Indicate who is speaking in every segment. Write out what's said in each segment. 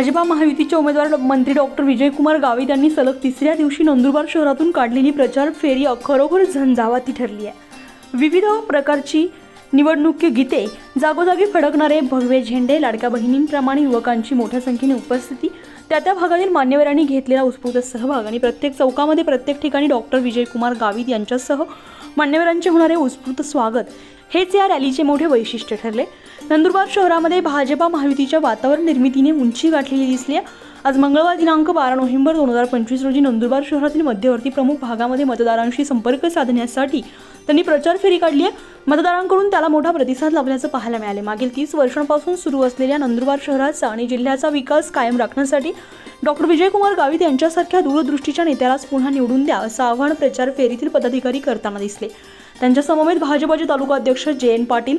Speaker 1: भाजपा महायुतीचे उमेदवार मंत्री डॉक्टर विजयकुमार गावित यांनी सलग तिसऱ्या दिवशी नंदुरबार शहरातून काढलेली प्रचार फेरी खरोखर झंझावाती ठरली आहे. विविध प्रकारची निवडणूक गीते जागोजागी फडकणारे भगवे झेंडे लाडक्या बहिणींप्रमाणे युवकांची मोठ्या संख्येने उपस्थिती त्या त्या भागातील मान्यवरांनी घेतलेला उत्स्फूर्त सहभाग आणि प्रत्येक चौकामध्ये प्रत्येक ठिकाणी डॉक्टर विजयकुमार गावित यांच्यासह मान्यवरांचे होणारे उत्स्फूर्त स्वागत हेच या रॅलीचे मोठे वैशिष्ट्य ठरले. नंदुरबार शहरामध्ये भाजपा महायुतीच्या वातावरण निर्मितीने उंची गाठलेली दिसली आहे. आज मंगळवार दिनांक बारा नोव्हेंबर दोन हजार पंचवीस रोजी नंदुरबार शहरातील मध्यवर्ती प्रमुख भागामध्ये मतदारांशी संपर्क साधण्यासाठी त्यांनी प्रचार फेरी काढली आहे. मतदारांकडून त्याला मोठा प्रतिसाद लाभल्याचं पाहायला मिळाले. मागील तीस वर्षांपासून सुरू असलेल्या नंदुरबार शहराचा आणि जिल्ह्याचा विकास कायम राखण्यासाठी डॉक्टर विजयकुमार गावित यांच्यासारख्या दूरदृष्टीच्या नेत्यालाच पुन्हा निवडून द्या असं आव्हान प्रचार फेरीतील पदाधिकारी करताना दिसले. त्यांच्या समवेत भाजपाचे तालुका अध्यक्ष J N Patil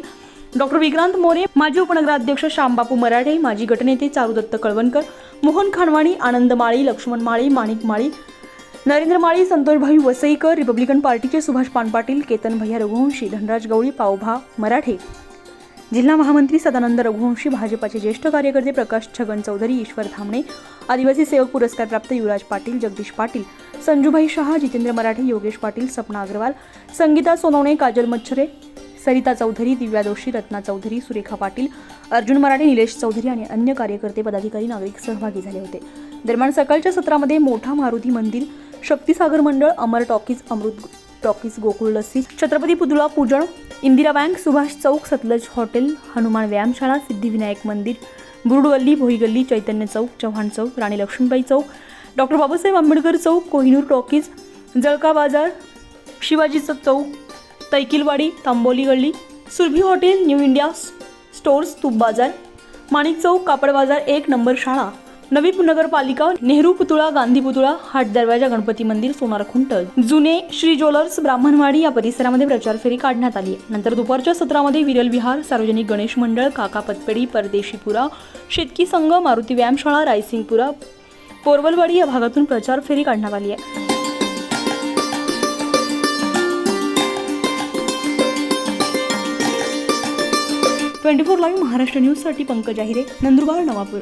Speaker 1: doctor Vikrant More माजी उपनगराध्यक्ष श्यामबापू मराठे माजी गटनेते चारुदत्त कळवणकर मोहन खानवाणी आनंद माळी लक्ष्मण माळी माणिक माळी नरेंद्र माळी संतोषभाई वसईकर रिपब्लिकन पार्टीचे सुभाष पानपाटील केतन भैया रघुवंशी धनराज गवळी पावभा मराठे. जिल्हा महामंत्री सदानंद रघुवंशी भाजपाचे ज्येष्ठ कार्यकर्ते प्रकाश छगन चौधरी ईश्वर धामणे आदिवासी सेवक पुरस्कार प्राप्त युवराज पाटील जगदीश पाटील संजूभाई शहा जितेंद्र मराठे योगेश पाटील सपना अग्रवाल संगीता सोनवणे काजल मच्छरे सरिता चौधरी दिव्या दोशी रत्ना चौधरी सुरेखा पाटील अर्जुन मराठे निलेश चौधरी आणि अन्य कार्यकर्ते पदाधिकारी नागरिक सहभागी झाले होते. दरम्यान सकाळच्या सत्रामध्ये मोठा मारुती मंदिर शक्तीसागर मंडळ अमर टॉकीज अमृत टॉकीज गोकुळ लस्सी छत्रपती पुतळा पूजन इंदिरा बँक सुभाष चौक सतलज हॉटेल हनुमान व्यायामशाळा सिद्धिविनायक मंदिर बुरुडगल्ली भोईगल्ली चैतन्य चौक चव्हाण चौक राणी लक्ष्मीबाई चौक डॉक्टर बाबासाहेब आंबेडकर चौक कोहिनूर टॉकीज जळका बाजार शिवाजीचं चौक तैकिलवाडी तांबोली गल्ली Surabhi hotel new India stores तूप बाजार माणिक चौक कापड बाजार एक नंबर शाळा नवी नगरपालिका नेहरू पुतळा गांधी पुतळा हाट दरवाजा गणपती मंदिर सोनार खुंट जुने श्री ज्वेलर्स ब्राह्मणवाडी या परिसरामध्ये प्रचार फेरी काढण्यात आली आहे. नंतर दुपारच्या सत्रामध्ये विरल विहार सार्वजनिक गणेश मंडळ काका पतपेढी परदेशीपुरा शेतकी संघ मारुती व्यायामशाळा रायसिंगपुरा पोरवलवाडी या भागातून प्रचार फेरी काढण्यात आली आहे. ट्वेंटी फोर लाईव्ह महाराष्ट्र न्यूजसाठी पंकज आहिरे नंदुरबार नवापूर.